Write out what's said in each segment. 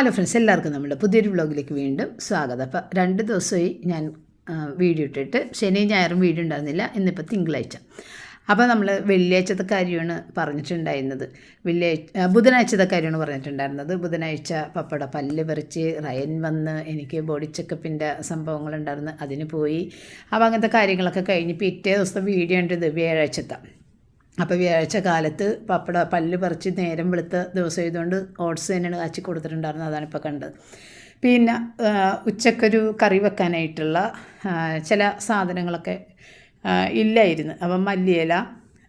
Hello friends എല്ലാവർക്കും നമ്മുടെ പുതിയൊരു വ്ളോഗിലേക്ക് വീണ്ടും സ്വാഗതം. അപ്പോൾ രണ്ട് ദിവസമായി ഞാൻ വീഡിയോ ഇട്ടിട്ട് ശനിയും ഞായറും വീഡിയോ ഉണ്ടായിരുന്നില്ല ഇന്നിപ്പോൾ തിങ്കളാഴ്ച. അപ്പോൾ നമ്മൾ വെള്ളിയാഴ്ചത്തെ കാര്യമാണ് പറഞ്ഞിട്ടുണ്ടായിരുന്നത്. വെള്ളിയാഴ്ച ബുധനാഴ്ചത്തെ കാര്യമാണ് പറഞ്ഞിട്ടുണ്ടായിരുന്നത്. ബുധനാഴ്ച പപ്പട പല്ല് പറിച്ച് റയൻ വന്ന് എനിക്ക് ബോഡി ചെക്കപ്പിന്റെ സംഭവങ്ങളുണ്ടായിരുന്നു അതിന് പോയി. അപ്പോൾ അങ്ങനത്തെ കാര്യങ്ങളൊക്കെ കഴിഞ്ഞ് പിറ്റേ ദിവസത്തെ വീഡിയോ ഉണ്ട് വ്യാഴാഴ്ചത്തെ. അപ്പോൾ വ്യാഴാഴ്ച കാലത്ത് പപ്പട പല്ല് പറിച്ച് നേരം വെളുത്ത ദിവസം ചെയ്തുകൊണ്ട് ഓട്സ് തന്നെയാണ് കാച്ചി കൊടുത്തിട്ടുണ്ടായിരുന്നത്. അതാണ് ഇപ്പോൾ കണ്ടത്. പിന്നെ ഉച്ചക്കൊരു കറി വെക്കാനായിട്ടുള്ള ചില സാധനങ്ങളൊക്കെ ഇല്ലായിരുന്നു. അപ്പം മല്ലിയില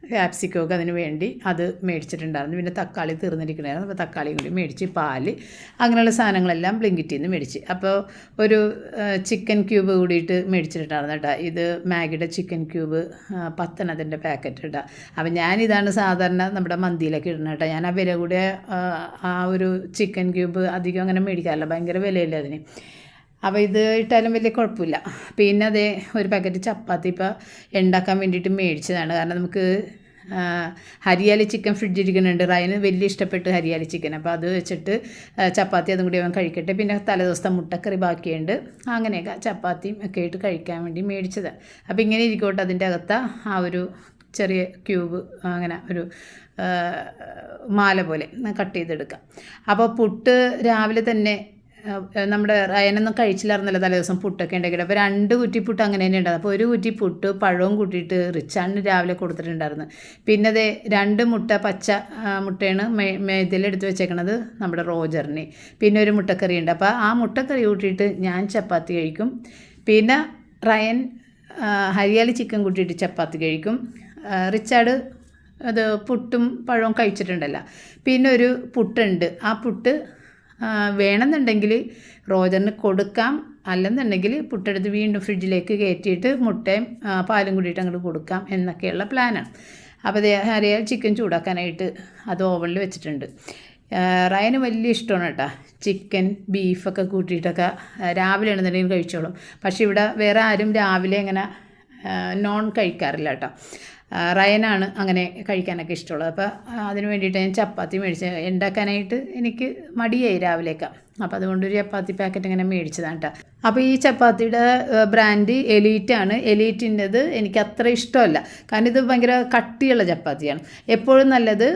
ക്യാപ്സിക്കമൊക്കെ അതിന് വേണ്ടി അത് മേടിച്ചിട്ടുണ്ടായിരുന്നു. പിന്നെ തക്കാളി തീർന്നിരിക്കണമായിരുന്നു അപ്പോൾ തക്കാളിയും കൂടി മേടിച്ച് പാൽ അങ്ങനെയുള്ള സാധനങ്ങളെല്ലാം ബ്ലിങ്കിറ്റിൽ നിന്ന് മേടിച്ച്. അപ്പോൾ ഒരു ചിക്കൻ ക്യൂബ് കൂടിയിട്ട് മേടിച്ചിട്ടുണ്ടായിരുന്നു കേട്ടോ. ഇത് മാഗിയുടെ ചിക്കൻ ക്യൂബ് ആ, പത്തെണ്ണത്തിന്റെ പാക്കറ്റ് കേട്ടോ അപ്പോൾ ഞാനിതാണ് സാധാരണ നമ്മുടെ മന്തിയിലൊക്കെ ഇടുന്നത് കേട്ടോ. ഞാൻ ആ വില കൂടെ ആ ഒരു ചിക്കൻ ക്യൂബ് അധികം അങ്ങനെ മേടിക്കാറില്ല. ഭയങ്കര വിലയില്ല അതിന്? അപ്പോൾ ഇത് ഇട്ടാലും വലിയ കുഴപ്പമില്ല. പിന്നെ അതേ ഒരു പാക്കറ്റ് ചപ്പാത്തി ഇപ്പോൾ ഉണ്ടാക്കാൻ വേണ്ടിയിട്ട് മേടിച്ചതാണ്. കാരണം നമുക്ക് ഹരിയാലി ചിക്കൻ ഫ്രിഡ്ജിൽ ഇരിക്കുന്നുണ്ട്. റയന് വലിയ ഇഷ്ടപ്പെട്ട് ഹരിയാലി ചിക്കൻ അപ്പോൾ അത് വെച്ചിട്ട് ചപ്പാത്തി അതും കൂടി അവൻ കഴിക്കട്ടെ. പിന്നെ തലേദിവസത്തെ മുട്ടക്കറി ബാക്കിയുണ്ട്. അങ്ങനെയൊക്കെ ചപ്പാത്തിയും ഒക്കെ ആയിട്ട് കഴിക്കാൻ വേണ്ടി മേടിച്ചത്. അപ്പോൾ ഇങ്ങനെ ഇരിക്കോട്ടെ അതിന്റെ അകത്ത ആ ഒരു ചെറിയ ക്യൂബ് അങ്ങനെ ഒരു മാല പോലെ കട്ട് ചെയ്തെടുക്കാം. അപ്പോൾ പുട്ട് രാവിലെ തന്നെ നമ്മുടെ റയനൊന്നും കഴിച്ചില്ലായിരുന്നല്ലോ തലേ ദിവസം പുട്ടൊക്കെ ഉണ്ടാക്കിയിട്ട്. അപ്പോൾ രണ്ട് കുറ്റി പുട്ട് അങ്ങനെ തന്നെ ഉണ്ടായിരുന്നു. അപ്പോൾ ഒരു കുറ്റി പുട്ട് പഴവും കൂട്ടിയിട്ട് റിച്ചാണ് രാവിലെ കൊടുത്തിട്ടുണ്ടായിരുന്നു പിന്നെ അതേ രണ്ട് മുട്ട പച്ച മുട്ടയാണ് മേ മേതിലെടുത്ത് വെച്ചേക്കണത് നമ്മുടെ റോജറിന്. പിന്നെ ഒരു മുട്ടക്കറി ഉണ്ട്. അപ്പോൾ ആ മുട്ടക്കറി കൂട്ടിയിട്ട് ഞാൻ ചപ്പാത്തി കഴിക്കും. പിന്നെ റയൻ ഹരിയാലി ചിക്കൻ കൂട്ടിയിട്ട് ചപ്പാത്തി കഴിക്കും. റിച്ചാർഡ് അത് പുട്ടും പഴവും കഴിച്ചിട്ടുണ്ടല്ലോ. പിന്നെ ഒരു പുട്ടുണ്ട്. ആ പുട്ട് വേണമെന്നുണ്ടെങ്കിൽ റോജറിന് കൊടുക്കാം. അല്ലെന്നുണ്ടെങ്കിൽ പുട്ടെടുത്ത് വീണ്ടും ഫ്രിഡ്ജിലേക്ക് കയറ്റിയിട്ട് മുട്ടയും പാലും കൂടിയിട്ട് അങ്ങോട്ട് കൊടുക്കാം എന്നൊക്കെയുള്ള പ്ലാനാണ്. അപ്പോൾ അറിയാൽ ചിക്കൻ ചൂടാക്കാനായിട്ട് അത് ഓവനിൽ വെച്ചിട്ടുണ്ട്. റയന് വലിയ ഇഷ്ടമാണ് കേട്ടോ. ചിക്കൻ ബീഫൊക്കെ കൂട്ടിയിട്ടൊക്കെ രാവിലെ ആണെന്നുണ്ടെങ്കിൽ കഴിച്ചോളും. പക്ഷേ ഇവിടെ വേറെ ആരും രാവിലെ ഇങ്ങനെ നോൺ കഴിക്കാറില്ല കേട്ടോ. റയനാണ് അങ്ങനെ കഴിക്കാനൊക്കെ ഇഷ്ടമുള്ളത്. അപ്പോൾ അതിന് വേണ്ടിയിട്ട് ഞാൻ ചപ്പാത്തി മേടിച്ച് ഉണ്ടാക്കാനായിട്ട് എനിക്ക് മടിയായി രാവിലെയൊക്കെ. അപ്പോൾ അതുകൊണ്ട് ഒരു ചപ്പാത്തി പാക്കറ്റ് ഇങ്ങനെ മേടിച്ചതാണ് കേട്ടോ അപ്പോൾ ഈ ചപ്പാത്തിയുടെ ബ്രാൻഡ് എലീറ്റാണ് എലീറ്റിന്റെത് എനിക്ക് അത്ര ഇഷ്ടമല്ല. കാരണം ഇത് ഭയങ്കര കട്ടിയുള്ള ചപ്പാത്തിയാണ്. എപ്പോഴും നല്ലത്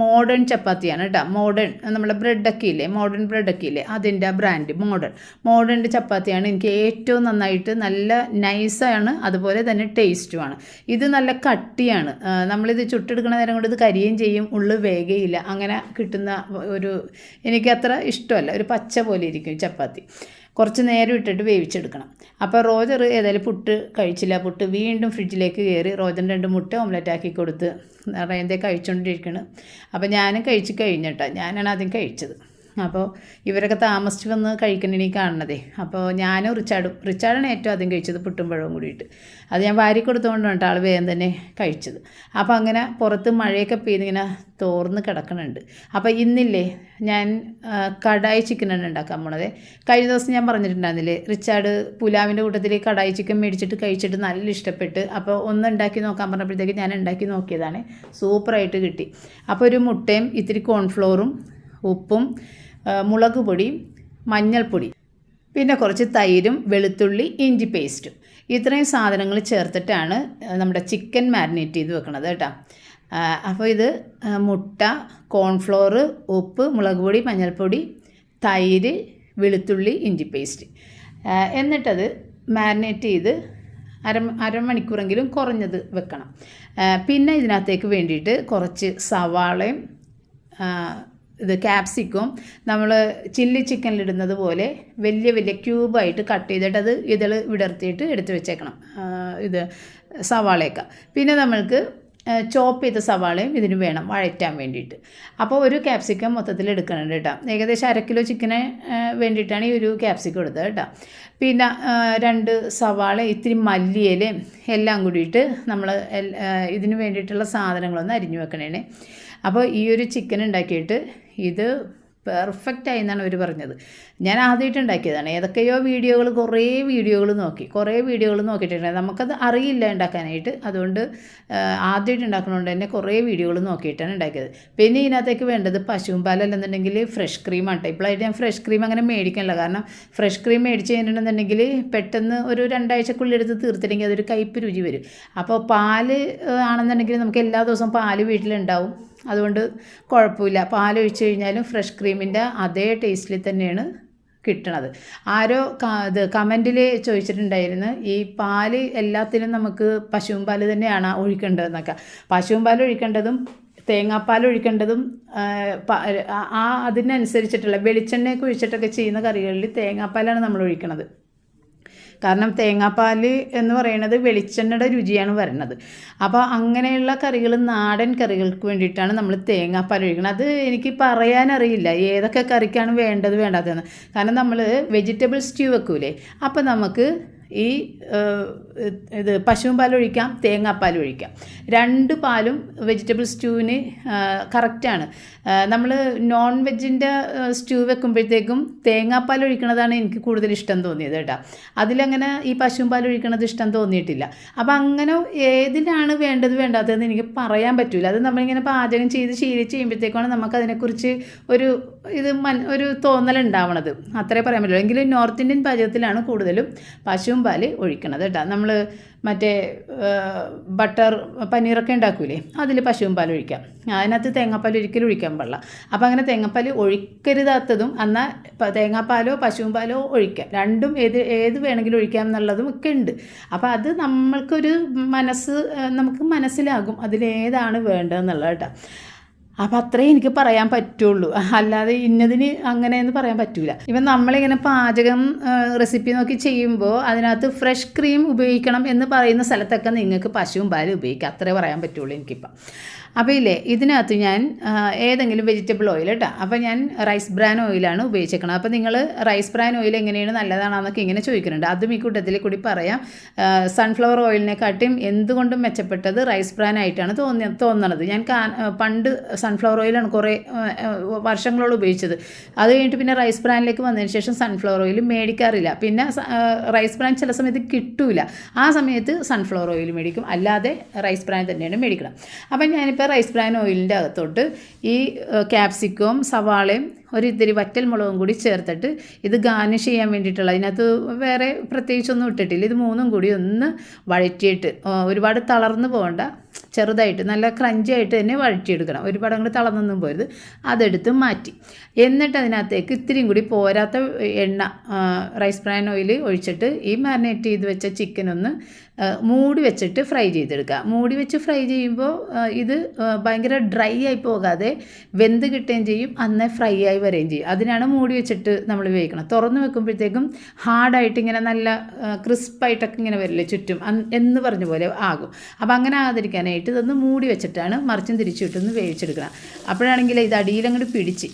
മോഡേൺ ചപ്പാത്തിയാണ് കേട്ടോ. മോഡേൺ നമ്മുടെ ബ്രെഡൊക്കെ ഇല്ലേ? മോഡേൺ ബ്രെഡൊക്കെ ഇല്ലേ? അതിന്റെ ബ്രാൻഡ് മോഡേൺ മോഡേണിന്റെ ചപ്പാത്തിയാണ് എനിക്ക് ഏറ്റവും നന്നായിട്ട് നല്ല നൈസാണ് അതുപോലെ തന്നെ ടേസ്റ്റുമാണ് ഇത് നല്ല കട്ടിയാണ്. നമ്മളിത് ചുട്ടെടുക്കുന്ന നേരം കൊണ്ട് ഇത് കരിയും ചെയ്യും ഉള്ളു വേഗയില്ല. അങ്ങനെ കിട്ടുന്ന ഒരു എനിക്ക് അത്ര ഇഷ്ടമല്ല. ഒരു പച്ച പോലെ ഇരിക്കും ചപ്പാത്തി. കുറച്ച് നേരം ഇട്ടിട്ട് വേവിച്ചെടുക്കണം. അപ്പോൾ റോജർ ഏതായാലും പുട്ട് കഴിച്ചില്ല. പുട്ട് വീണ്ടും ഫ്രിഡ്ജിലേക്ക് കയറി റോജറിന് രണ്ട് മുട്ട ഓംലെറ്റ് ആക്കി കൊടുത്ത് റയന്തേ കഴിച്ചുകൊണ്ടിരിക്കണം അപ്പോൾ ഞാനും കഴിച്ച് കഴിഞ്ഞിട്ടാണ് ഞാനാണ് ആദ്യം കഴിച്ചത്. അപ്പോൾ ഇവരൊക്കെ താമസിച്ച് വന്ന് കഴിക്കണേ കാണണതേ അപ്പോൾ ഞാനും റിച്ചാർഡും റിച്ചാർഡാണ് ഏറ്റവും ആദ്യം കഴിച്ചത് പുട്ടും പഴവും കൂടിയിട്ട്. അത് ഞാൻ വാരി കൊടുത്തുകൊണ്ടാണ് ആൾ വേഗം തന്നെ കഴിച്ചത്. അപ്പോൾ അങ്ങനെ പുറത്ത് മഴയൊക്കെ പെയ്തിങ്ങനെ തോർന്ന് കിടക്കണുണ്ട്. അപ്പോൾ ഇന്നില്ലേ ഞാൻ കടായി ചിക്കനാണ് ഉണ്ടാക്കാൻ പോണത്. കഴിഞ്ഞ ദിവസം ഞാൻ പറഞ്ഞിട്ടുണ്ടായിരുന്നില്ലേ റിച്ചാർഡ് പുലാവിന്റെ കൂട്ടത്തിൽ കടായി ചിക്കൻ മേടിച്ചിട്ട് കഴിച്ചിട്ട് നല്ല ഇഷ്ടപ്പെട്ട് അപ്പോൾ ഒന്ന് ഉണ്ടാക്കി നോക്കാൻ പറഞ്ഞപ്പോഴത്തേക്ക് ഞാൻ ഉണ്ടാക്കി നോക്കിയതാണ്. സൂപ്പറായിട്ട് കിട്ടി. അപ്പോൾ ഒരു മുട്ടയും ഇത്തിരി കോൺഫ്ലോറും ഉപ്പും മുളക് പൊടി മഞ്ഞൾപ്പൊടി പിന്നെ കുറച്ച് തൈരും വെളുത്തുള്ളി ഇഞ്ചി പേസ്റ്റും. ഇത്രയും സാധനങ്ങൾ ചേർത്തിട്ടാണ് നമ്മുടെ ചിക്കൻ മാരിനേറ്റ് ചെയ്ത് വെക്കണത് കേട്ടോ. അപ്പോൾ ഇത് മുട്ട കോൺഫ്ലോറ് ഉപ്പ് മുളക് പൊടി മഞ്ഞൾപ്പൊടി തൈര് വെളുത്തുള്ളി ഇഞ്ചി പേസ്റ്റ്. എന്നിട്ടത് മാരിനേറ്റ് ചെയ്ത് അര അരമണിക്കൂറെങ്കിലും കുറഞ്ഞത് വെക്കണം. പിന്നെ ഇതിനകത്തേക്ക് വേണ്ടിയിട്ട് കുറച്ച് സവാളയും ഇത് ക്യാപ്സിക്കും നമ്മൾ ചില്ലി ചിക്കനിലിടുന്നത് പോലെ വലിയ വലിയ ക്യൂബായിട്ട് കട്ട് ചെയ്തിട്ട് അത് ഇതൾ വിടർത്തിയിട്ട് എടുത്തു വെച്ചേക്കണം. ഇത് സവാളയൊക്കെ. പിന്നെ നമ്മൾക്ക് ചോപ്പ് ചെയ്ത സവാളയും ഇതിന് വേണം വഴറ്റാൻ വേണ്ടിയിട്ട്. അപ്പോൾ ഒരു ക്യാപ്സിക്കം മൊത്തത്തിൽ എടുക്കണം കേട്ടോ. ഏകദേശം അര കിലോ ചിക്കന് വേണ്ടിയിട്ടാണ് ഈ ഒരു ക്യാപ്സിക്കം എടുത്തത് കേട്ടോ. പിന്നെ രണ്ട് സവാള ഇത്തിരി മല്ലിയിലയും എല്ലാം കൂടിയിട്ട് നമ്മൾ ഇതിന് വേണ്ടിയിട്ടുള്ള സാധനങ്ങളൊന്ന് അരിഞ്ഞു വെക്കണേ അപ്പോൾ ഈ ഒരു ചിക്കൻ ഉണ്ടാക്കിയിട്ട് ഇത് പെർഫെക്റ്റ് ആയി എന്നാണ് അവർ പറഞ്ഞത്. ഞാൻ ആദ്യമായിട്ട് ഉണ്ടാക്കിയതാണ്. ഏതൊക്കെയോ വീഡിയോകൾ കുറേ വീഡിയോകൾ നോക്കി. കുറേ വീഡിയോകൾ നോക്കിയിട്ടുണ്ട്. നമുക്കത് അറിയില്ല ഉണ്ടാക്കാനായിട്ട്. അതുകൊണ്ട് ആദ്യമായിട്ട് ഉണ്ടാക്കണതുകൊണ്ട് തന്നെ കുറേ വീഡിയോകൾ നോക്കിയിട്ടാണ് ഉണ്ടാക്കിയത്. പിന്നെ ഇതിനകത്തേക്ക് വേണ്ടത് പശുവും പാലല്ലെന്നുണ്ടെങ്കിൽ ഫ്രഷ് ക്രീം ആട്ടെ ഇപ്പോഴായിട്ട് ഞാൻ ഫ്രഷ് ക്രീം അങ്ങനെ മേടിക്കാനുള്ള കാരണം ഫ്രഷ് ക്രീം മേടിച്ച് കഴിഞ്ഞിട്ടുണ്ടെന്നുണ്ടെങ്കിൽ പെട്ടെന്ന് ഒരു രണ്ടാഴ്ചക്കുള്ളിൽ എടുത്ത് തീർത്തില്ലെങ്കിൽ അതൊരു കയ്പ്പ് രുചി വരും. അപ്പോൾ പാൽ ആണെന്നുണ്ടെങ്കിൽ നമുക്ക് എല്ലാ ദിവസവും പാൽ വീട്ടിലുണ്ടാവും. അതുകൊണ്ട് കുഴപ്പമില്ല. പാൽ ഒഴിച്ച് കഴിഞ്ഞാലും ഫ്രഷ് ക്രീമിന്റെ അതേ ടേസ്റ്റിൽ തന്നെയാണ് കിട്ടണത്. ആരോ ഇത് കമന്റിൽ ചോദിച്ചിട്ടുണ്ടായിരുന്നു ഈ പാൽ എല്ലാത്തിനും നമുക്ക് പശുവും പാൽ തന്നെയാണ് ഒഴിക്കേണ്ടതെന്നൊക്കെ. പശുവും പാൽ ഒഴിക്കേണ്ടതും തേങ്ങാപ്പാൽ ഒഴിക്കേണ്ടതും ആ അതിനനുസരിച്ചിട്ടുള്ള വെളിച്ചെണ്ണയൊക്കെ ഒഴിച്ചിട്ടൊക്കെ ചെയ്യുന്ന കറികളിൽ തേങ്ങാപ്പാലാണ് നമ്മൾ ഒഴിക്കണത്. കാരണം തേങ്ങാപ്പാൽ എന്ന് പറയുന്നത് വെളിച്ചെണ്ണയുടെ രുചിയാണ് വരുന്നത് അപ്പോൾ അങ്ങനെയുള്ള കറികൾ നാടൻ കറികൾക്ക് വേണ്ടിയിട്ടാണ് നമ്മൾ തേങ്ങാപ്പാൽ ഒഴിക്കുന്നത് അത് എനിക്ക് പറയാനറിയില്ല ഏതൊക്കെ കറിക്കാണ് വേണ്ടത് വേണ്ടാത്തതെന്ന്. കാരണം നമ്മൾ വെജിറ്റബിൾ സ്റ്റ്യൂ വെക്കൂലേ? അപ്പോൾ നമുക്ക് ഈ ഇത് പാൽ ഒഴിക്കാം തേങ്ങാപ്പാൽ ഒഴിക്കാം. രണ്ട് പാലും വെജിറ്റബിൾ സ്റ്റൂവിന് കറക്റ്റാണ്. നമ്മൾ നോൺ വെജിന്റെ സ്റ്റൂ വെക്കുമ്പോഴത്തേക്കും തേങ്ങാപ്പാൽ ഒഴിക്കണതാണ് എനിക്ക് കൂടുതൽ ഇഷ്ടം തോന്നിയത് കേട്ടോ. അതിലങ്ങനെ ഈ പശുവും പാൽ ഒഴിക്കണത് ഇഷ്ടം തോന്നിയിട്ടില്ല. അപ്പം അങ്ങനെ ഏതിലാണ് വേണ്ടത് വേണ്ടാത്തതെന്ന് എനിക്ക് പറയാൻ പറ്റില്ല അത് നമ്മളിങ്ങനെ പാചകം ചെയ്ത് ശീലിച്ച് ചെയ്യുമ്പോഴത്തേക്കാണ് നമുക്കതിനെക്കുറിച്ച് ഒരു ഇത് മൻ ഒരു തോന്നലുണ്ടാവണത്. അത്രേ പറയാൻ പറ്റുള്ളൂ. എങ്കിലും നോർത്ത് ഇന്ത്യൻ പാചകത്തിലാണ് കൂടുതലും പശുവും പാൽ ഒഴിക്കണത് കേട്ടോ. നമ്മൾ മറ്റേ ബട്ടർ പനീറൊക്കെ ഉണ്ടാക്കൂലേ അതിൽ പശുവും പാൽ ഒഴിക്കാം. അതിനകത്ത് തേങ്ങാപ്പാൽ ഒരിക്കലും ഒഴിക്കാൻ പാടില്ല. അപ്പോൾ അങ്ങനെ തേങ്ങാപ്പാൽ ഒഴിക്കരുതാത്തതും എന്നാൽ തേങ്ങാപ്പാലോ പശുവും പാലോ ഒഴിക്കാം. രണ്ടും ഏത് ഏത് വേണമെങ്കിലും ഒഴിക്കാം എന്നുള്ളതും ഒക്കെ ഉണ്ട്. അപ്പോൾ അത് നമ്മൾക്കൊരു മനസ്സ് നമുക്ക് മനസ്സിലാകും അതിലേതാണ് വേണ്ടതെന്നുള്ളത് കേട്ടോ. അപ്പം അത്രേ എനിക്ക് പറയാൻ പറ്റുള്ളൂ. അല്ലാതെ ഇന്നതിന് അങ്ങനെയെന്ന് പറയാൻ പറ്റൂല. ഇപ്പം നമ്മളിങ്ങനെ പാചകം റെസിപ്പി നോക്കി ചെയ്യുമ്പോൾ അതിനകത്ത് ഫ്രഷ് ക്രീം ഉപയോഗിക്കണം എന്ന് പറയുന്ന സ്ഥലത്തൊക്കെ നിങ്ങൾക്ക് പശുവും പാലും ഉപയോഗിക്കാം. അത്രേ പറയാൻ പറ്റുള്ളൂ എനിക്കിപ്പം. അപ്പോൾ ഇല്ലേ ഇതിനകത്ത് ഞാൻ ഏതെങ്കിലും വെജിറ്റബിൾ ഓയിൽ കേട്ടോ. അപ്പോൾ ഞാൻ റൈസ് ബ്രാൻ ഓയിലാണ് ഉപയോഗിച്ചേക്കുന്നത് അപ്പോൾ നിങ്ങൾ റൈസ് ബ്രാൻ ഓയിൽ എങ്ങനെയാണ് നല്ലതാണെന്നൊക്കെ ഇങ്ങനെ ചോദിക്കുന്നുണ്ട്. അതും ഈ കൂട്ടത്തിൽ കൂടി പറയാം. സൺഫ്ലവർ ഓയിലിനെക്കാട്ടിയും എന്തുകൊണ്ടും മെച്ചപ്പെട്ടത് റൈസ് ബ്രാൻ ആയിട്ടാണ് തോന്നി തോന്നണത്. ഞാൻ പണ്ട് സൺഫ്ലവർ ഓയിലാണ് കുറേ വർഷങ്ങളോളം ഉപയോഗിച്ചത്. അത് കഴിഞ്ഞിട്ട് പിന്നെ റൈസ് ബ്രാനിലേക്ക് വന്നതിന് ശേഷം സൺഫ്ലവർ ഓയിൽ മേടിക്കാറില്ല. പിന്നെ റൈസ് ബ്രാൻ ചില സമയത്ത് കിട്ടൂല. ആ സമയത്ത് സൺഫ്ലവർ ഓയിൽ മേടിക്കും. അല്ലാതെ റൈസ് ബ്രാൻ തന്നെയാണ് മേടിക്കണം. അപ്പം ഞാനിപ്പോൾ റൈസ് ബ്രാൻ ഓയിലിന്റെ അകത്തോട്ട് ഈ ക്യാപ്സിക്കവും സവാളയും ഒരു ഇത്തിരി വറ്റൽ മുളകും കൂടി ചേർത്തിട്ട് ഇത് ഗാർണിഷ് ചെയ്യാൻ വേണ്ടിയിട്ടുള്ള അതിനകത്ത് വേറെ പ്രത്യേകിച്ചൊന്നും ഇട്ടിട്ടില്ല. ഇത് മൂന്നും കൂടി ഒന്ന് വഴറ്റിയിട്ട് ഒരുപാട് തളർന്നു പോകണ്ട. ചെറുതായിട്ട് നല്ല ക്രഞ്ചി ആയിട്ട് തന്നെ വഴറ്റിയെടുക്കണം. ഒരുപാട് അങ്ങോട്ട് തളർന്നൊന്നും പോരുത്. അതെടുത്ത് മാറ്റി. എന്നിട്ട് അതിനകത്തേക്ക് ഇത്തിരിയും കൂടി പോരാത്ത എണ്ണ റൈസ് ബ്രാൻ ഓയിൽ ഒഴിച്ചിട്ട് ഈ മാരിനേറ്റ് ചെയ്ത് വെച്ച ചിക്കൻ ഒന്ന് മൂടി വെച്ചിട്ട് ഫ്രൈ ചെയ്തെടുക്കുക. മൂടി വെച്ച് ഫ്രൈ ചെയ്യുമ്പോൾ ഇത് ഭയങ്കര ഡ്രൈ ആയി പോകാതെ വെന്ത് കിട്ടുകയും ചെയ്യും. അന്നേ ഫ്രൈ ആയി വരികയും ചെയ്യും. അതിനാണ് മൂടി വെച്ചിട്ട് നമ്മൾ ഉപയോഗിക്കണം തുറന്ന് വെക്കുമ്പോഴത്തേക്കും ഹാർഡായിട്ട് ഇങ്ങനെ നല്ല ക്രിസ്പായിട്ടൊക്കെ ഇങ്ങനെ വരില്ലേ ചുറ്റും. എന്ന് പറഞ്ഞ പോലെ ആകും. അപ്പോൾ അങ്ങനെ ആകാതിരിക്കാനായിട്ട് ഇതൊന്ന് മൂടി വെച്ചിട്ടാണ് മറിച്ചും തിരിച്ചിട്ടൊന്ന് വേവിച്ചെടുക്കണം. അപ്പോഴാണെങ്കിൽ ഇത് അടിയിലങ്ങോട്ട് പിടിച്ച്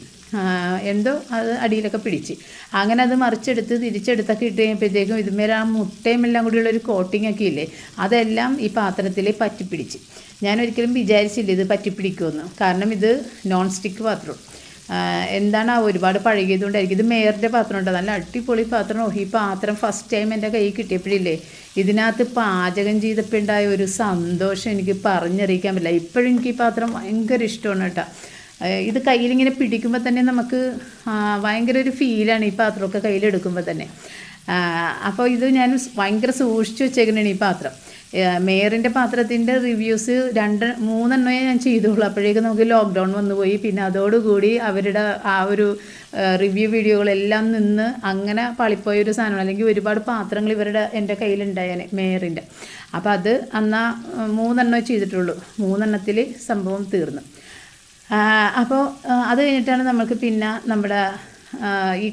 എന്തോ അത് അടിയിലൊക്കെ പിടിച്ച്. അങ്ങനെ അത് മറിച്ചെടുത്ത് തിരിച്ചെടുത്തൊക്കെ ഇട്ട് കഴിയുമ്പോഴത്തേക്കും ഇതുമേലെ ആ മുട്ടയും എല്ലാം കൂടിയുള്ളൊരു കോട്ടിംഗ് ഒക്കെ ഇല്ലേ അതെല്ലാം ഈ പാത്രത്തിൽ പറ്റിപ്പിടിച്ച്. ഞാൻ ഒരിക്കലും വിചാരിച്ചില്ല ഇത് പറ്റിപ്പിടിക്കുമെന്ന്. കാരണം ഇത് നോൺ സ്റ്റിക്ക് പാത്രം എന്താണ് ഒരുപാട് പഴകിയതുകൊണ്ടായിരിക്കും ഇത് മേയറിന്റെ പാത്രം ഉണ്ട്? നല്ല അടിപൊളി പാത്രം ഈ പാത്രം ഫസ്റ്റ് ടൈം എന്റെ കയ്യിൽ കിട്ടിയപ്പോഴില്ലേ ഇതിനകത്ത് പാചകം ചെയ്തപ്പോൾ ഉണ്ടായ ഒരു സന്തോഷം എനിക്ക് പറഞ്ഞറിയിക്കാൻ പറ്റില്ല. ഇപ്പോഴും എനിക്ക് ഈ പാത്രം ഭയങ്കര ഇഷ്ടമാണ് കേട്ടോ. ഇത് കയ്യിലിങ്ങനെ പിടിക്കുമ്പോൾ തന്നെ നമുക്ക് ഭയങ്കര ഒരു ഫീലാണ് ഈ പാത്രമൊക്കെ കയ്യിലെടുക്കുമ്പോൾ തന്നെ. അപ്പോൾ ഇത് ഞാൻ ഭയങ്കര സൂക്ഷിച്ച് വെച്ചേക്കുന്നതാണ് ഈ പാത്രം. മേയറിന്റെ പാത്രത്തിന്റെ റിവ്യൂസ് രണ്ട് മൂന്നെണ്ണമേ ഞാൻ ചെയ്തുള്ളൂ. അപ്പോഴേക്കും നമുക്ക് ലോക്ക്ഡൗൺ വന്നു പോയി പിന്നെ അതോടുകൂടി അവരുടെ ആ ഒരു റിവ്യൂ വീഡിയോകളെല്ലാം നിന്ന് അങ്ങനെ പളിപ്പോയ ഒരു സാധനമാണ്. അല്ലെങ്കിൽ ഒരുപാട് പാത്രങ്ങൾ ഇവരുടെ എന്റെ കയ്യിലുണ്ടായേനെ മേയറിന്റെ അപ്പോൾ അത് അന്നാ മൂന്നെണ്ണമേ ചെയ്തിട്ടുള്ളൂ. മൂന്നെണ്ണത്തിൽ സംഭവം തീർന്നു. അപ്പോൾ അത് കഴിഞ്ഞിട്ടാണ് നമുക്ക് പിന്നെ നമ്മുടെ ഈ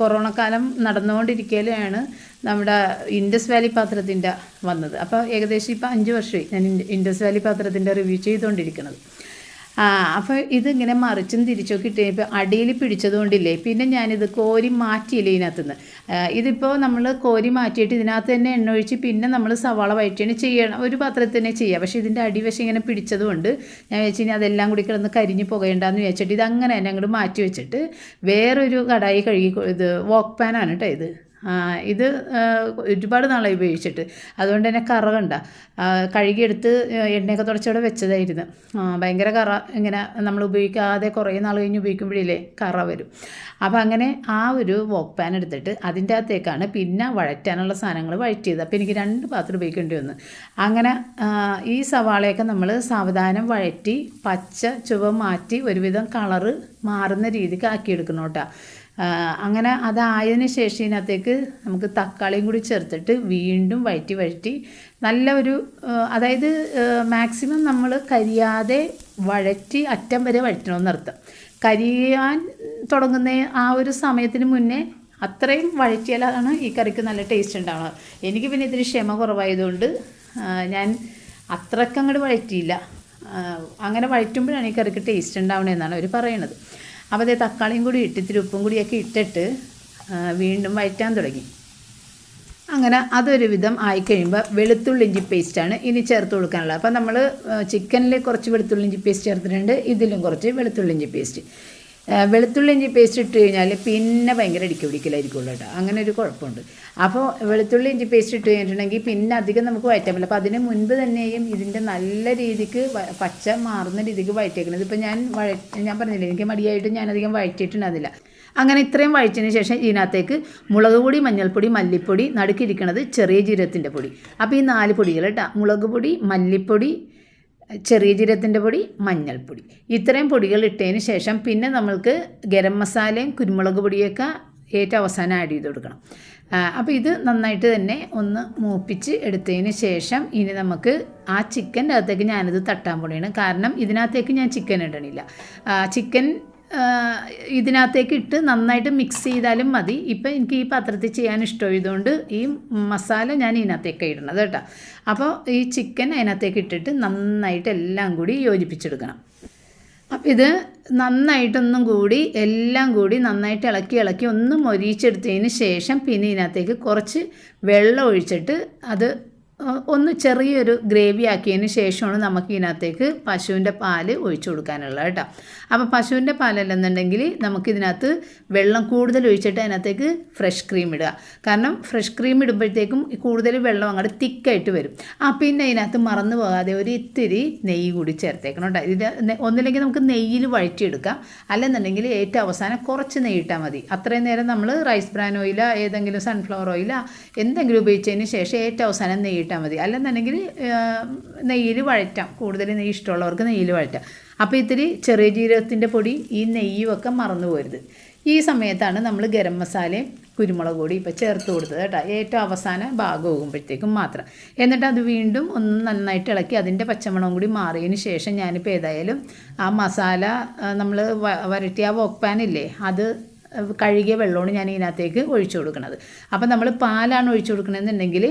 കൊറോണ കാലം നടന്നുകൊണ്ടിരിക്കലാണ് നമ്മുടെ ഇൻഡസ് വാലി പാത്രത്തിന്റെ വന്നത്. അപ്പോൾ ഏകദേശം ഇപ്പോൾ അഞ്ച് വർഷമായി ഞാൻ ഇൻഡസ് വാലി പാത്രത്തിന്റെ റിവ്യൂ ചെയ്തുകൊണ്ടിരിക്കുന്നത്. അപ്പോൾ ഇതിങ്ങനെ മറിച്ചും തിരിച്ചൊക്കെ ഇപ്പോൾ അടിയിൽ പിടിച്ചതുകൊണ്ടില്ലേ? പിന്നെ ഞാനിത് കോരി മാറ്റിയില്ല ഇതിനകത്തുനിന്ന്. ഇതിപ്പോൾ നമ്മൾ കോരി മാറ്റിയിട്ട് ഇതിനകത്ത് തന്നെ എണ്ണ ഒഴിച്ച് പിന്നെ നമ്മൾ സവാള വയറ്റിയാണ് ചെയ്യണം ഒരു പാത്രത്തിൽ തന്നെ ചെയ്യുക പക്ഷേ ഇതിന്റെ അടിവശം ഇങ്ങനെ പിടിച്ചതുകൊണ്ട് ഞാൻ വെച്ച് കഴിഞ്ഞാൽ അതെല്ലാം കൂടി കിടന്ന് കരിഞ്ഞ് പുകയുണ്ടാന്ന് വെച്ചിട്ട് ഇത് അങ്ങനെ തന്നെ അങ്ങോട്ട് മാറ്റി വെച്ചിട്ട് വേറൊരു കടായി കഴുകി ഇത് വോക്ക് പാനാണ് കേട്ടോ ഇത്. ഇത് ഒരുപാട് നാളായി ഉപയോഗിച്ചിട്ട്. അതുകൊണ്ട് തന്നെ കറ കണ്ട കഴുകിയെടുത്ത് എണ്ണയൊക്കെ തുടച്ചവിടെ വെച്ചതായിരുന്നു. ഭയങ്കര കറ ഇങ്ങനെ നമ്മൾ ഉപയോഗിക്കാതെ കുറേ നാൾ കഴിഞ്ഞ് ഉപയോഗിക്കുമ്പോഴില്ലേ കറ വരും. അപ്പോൾ അങ്ങനെ ആ ഒരു വോക്ക് പാൻ എടുത്തിട്ട് അതിന്റെ അകത്തേക്കാണ് പിന്നെ വഴറ്റാനുള്ള സാധനങ്ങൾ വഴറ്റിയത്. അപ്പോൾ എനിക്ക് രണ്ട് പാത്രം ഉപയോഗിക്കേണ്ടി വന്നു. അങ്ങനെ ഈ സവാളയൊക്കെ നമ്മൾ സാവധാനം വഴറ്റി പച്ച ചുവ മാറ്റി ഒരുവിധം കളറ് മാറുന്ന രീതിക്ക് ആക്കിയെടുക്കണം കേട്ടോ. അങ്ങനെ അതായതിന് ശേഷം ഇതിനകത്തേക്ക് നമുക്ക് തക്കാളിയും കൂടി ചേർത്തിട്ട് വീണ്ടും വഴറ്റി വഴറ്റി നല്ല ഒരു അതായത് മാക്സിമം നമ്മൾ കരിയാതെ വഴറ്റി അറ്റം വരെ വഴറ്റണമെന്നർത്ഥം കരിയാൻ തുടങ്ങുന്ന ആ ഒരു സമയത്തിന് മുന്നേ അത്രയും വഴറ്റിയാലാണ് ഈ കറിക്ക് നല്ല ടേസ്റ്റ് ഉണ്ടാവുന്നത് എനിക്ക് പിന്നെ ഇതിന് ക്ഷമ കുറവായതുകൊണ്ട് ഞാൻ അത്രക്കങ്ങട് വഴറ്റിയില്ല. അങ്ങനെ വഴറ്റുമ്പോഴാണ് ഈ കറിക്ക് ടേസ്റ്റ് ഉണ്ടാവണമെന്നാണ് അവർ പറയണത്. അപ്പോൾ അതേ തക്കാളിയും കൂടി ഇട്ട് ഇത്തിരി ഉപ്പും കൂടിയൊക്കെ ഇട്ടിട്ട് വീണ്ടും വഴറ്റാൻ തുടങ്ങി. അങ്ങനെ അതൊരു വിധം ആയിക്കഴിയുമ്പോൾ വെളുത്തുള്ളി ഇഞ്ചി പേസ്റ്റാണ് ഇനി ചേർത്ത് കൊടുക്കാനുള്ളത്. അപ്പോൾ നമ്മൾ ചിക്കനിൽ കുറച്ച് വെളുത്തുള്ളി ഇഞ്ചി പേസ്റ്റ് ചേർത്തിട്ടുണ്ട്. ഇതിലും കുറച്ച് വെളുത്തുള്ളി ഇഞ്ചി പേസ്റ്റ് വെളുത്തുള്ളി ഇഞ്ചി പേസ്റ്റ് ഇട്ട് കഴിഞ്ഞാൽ പിന്നെ ഭയങ്കര ഇടിക്ക് പിടിക്കലായിരിക്കുള്ളൂ കേട്ടോ. അങ്ങനെ ഒരു കുഴപ്പമുണ്ട്. അപ്പോൾ വെളുത്തുള്ളി ഇഞ്ചി പേസ്റ്റ് ഇട്ട് കഴിഞ്ഞിട്ടുണ്ടെങ്കിൽ പിന്നെ അധികം നമുക്ക് വയറ്റാൻ പറ്റില്ല. അപ്പോൾ അതിന് മുൻപ് തന്നെയും ഇതിന്റെ നല്ല രീതിക്ക് പച്ച മാറുന്ന രീതിക്ക് വഴറ്റിയേക്കുന്നത് ഇപ്പോൾ ഞാൻ ഞാൻ പറഞ്ഞില്ലേ എനിക്ക് മടിയായിട്ട് ഞാനധികം വഴറ്റിയിട്ടുണ്ടായിരുന്നില്ല അങ്ങനെ ഇത്രയും വഴിച്ചതിന് ശേഷം ഇതിനകത്തേക്ക് മുളക് പൊടി മഞ്ഞൾപ്പൊടി മല്ലിപ്പൊടി നടുക്കിരിക്കുന്നത് ചെറിയ ജീരകത്തിന്റെ പൊടി. അപ്പോൾ ഈ നാല് പൊടികൾ കേട്ടോ. മുളക് പൊടി മല്ലിപ്പൊടി ചെറിയ ജീരകത്തിന്റെ പൊടി മഞ്ഞൾപ്പൊടി. ഇത്രയും പൊടികൾ ഇട്ടതിന് ശേഷം പിന്നെ നമ്മൾക്ക് ഗരം മസാലയും കുരുമുളക് പൊടിയൊക്കെ ഏറ്റവും അവസാനം ആഡ് ചെയ്ത് കൊടുക്കണം. അപ്പോൾ ഇത് നന്നായിട്ട് തന്നെ ഒന്ന് മൂപ്പിച്ച് എടുത്തതിന് ശേഷം ഇനി നമുക്ക് ആ ചിക്കന്റെ അകത്തേക്ക് ഞാനിത് തട്ടാൻ പൊടിയാണ് കാരണം ഇതിനകത്തേക്ക് ഞാൻ ചിക്കൻ ഇടണില്ല. ചിക്കൻ ഇതിനകത്തേക്ക് ഇട്ട് നന്നായിട്ട് മിക്സ് ചെയ്താലും മതി. ഇപ്പം എനിക്ക് ഈ പാത്രത്തിൽ ചെയ്യാൻ ഇഷ്ടമായതുകൊണ്ട് ഈ മസാല ഞാൻ ഇതിനകത്തേക്ക് ഇടണത് കേട്ടോ. അപ്പോൾ ഈ ചിക്കൻ അതിനകത്തേക്ക് ഇട്ടിട്ട് നന്നായിട്ട് എല്ലാം കൂടി യോജിപ്പിച്ചെടുക്കണം. അപ്പം ഇത് നന്നായിട്ടൊന്നും കൂടി എല്ലാം കൂടി നന്നായിട്ട് ഇളക്കി ഇളക്കി ഒന്ന് മൊരിയിച്ചെടുത്തതിന് ശേഷം പിന്നെ ഇതിനകത്തേക്ക് കുറച്ച് വെള്ളം ഒഴിച്ചിട്ട് അത് ഒന്ന് ചെറിയൊരു ഗ്രേവി ആക്കിയതിന് ശേഷമാണ് നമുക്ക് ഇതിനകത്തേക്ക് പശുവിന്റെ പാൽ ഒഴിച്ചു കൊടുക്കാനുള്ളത് കേട്ടോ. അപ്പോൾ പശുവിന്റെ പാലല്ലെന്നുണ്ടെങ്കിൽ നമുക്കിതിനകത്ത് വെള്ളം കൂടുതൽ ഒഴിച്ചിട്ട് അതിനകത്തേക്ക് ഫ്രഷ് ക്രീം ഇടുക. കാരണം ഫ്രഷ് ക്രീം ഇടുമ്പോഴത്തേക്കും കൂടുതൽ വെള്ളം അങ്ങോട്ട് തിക്കായിട്ട് വരും. ആ പിന്നെ ഇതിനകത്ത് മറന്നു പോകാതെ ഒരു ഇത്തിരി നെയ്യ് കൂടി ചേർത്തേക്കണം കേട്ടോ. ഇത് ഒന്നില്ലെങ്കിൽ നമുക്ക് നെയ്യിൽ വഴറ്റിയെടുക്കാം. അല്ലെന്നുണ്ടെങ്കിൽ ഏറ്റവും അവസാനം കുറച്ച് നെയ്യ് ഇട്ടാൽ മതി. അത്രയും നേരം നമ്മൾ റൈസ് ബ്രാൻ ഓയിലോ ഏതെങ്കിലും സൺഫ്ലവർ ഓയിലോ എന്തെങ്കിലും ഉപയോഗിച്ചതിന് ശേഷം ഏറ്റവും അവസാനം നെയ്യ് ഇട്ടാൽ മതി. അല്ലെന്നുണ്ടെങ്കിൽ നെയ്യിൽ വഴറ്റാം. കൂടുതൽ നെയ്യ് ഇഷ്ടമുള്ളവർക്ക് നെയ്യിൽ വഴറ്റാം. അപ്പോൾ ഇത്തിരി ചെറിയ ജീരകത്തിന്റെ പൊടി ഈ നെയ്യും ഒക്കെ മറന്നു പോരുത്. ഈ സമയത്താണ് നമ്മൾ ഗരം മസാലയും കുരുമുളക് പൊടി ഇപ്പോൾ ചേർത്ത് കൊടുത്തത് കേട്ടോ. ഏറ്റവും അവസാന ഭാഗം പോകുമ്പോഴത്തേക്കും മാത്രം. എന്നിട്ട് അത് വീണ്ടും ഒന്ന് നന്നായിട്ട് ഇളക്കി അതിന്റെ പച്ചമണം കൂടി മാറിയതിന് ശേഷം ഞാനിപ്പോൾ ഏതായാലും ആ മസാല നമ്മൾ വരട്ടിയ വോക്ക് പാനില്ലേ അത് കഴുകിയ വെള്ളമാണ് ഞാൻ ഇതിനകത്തേക്ക് ഒഴിച്ചു കൊടുക്കുന്നത്. അപ്പം നമ്മൾ പാലാണ് ഒഴിച്ചു കൊടുക്കണമെന്നുണ്ടെങ്കിൽ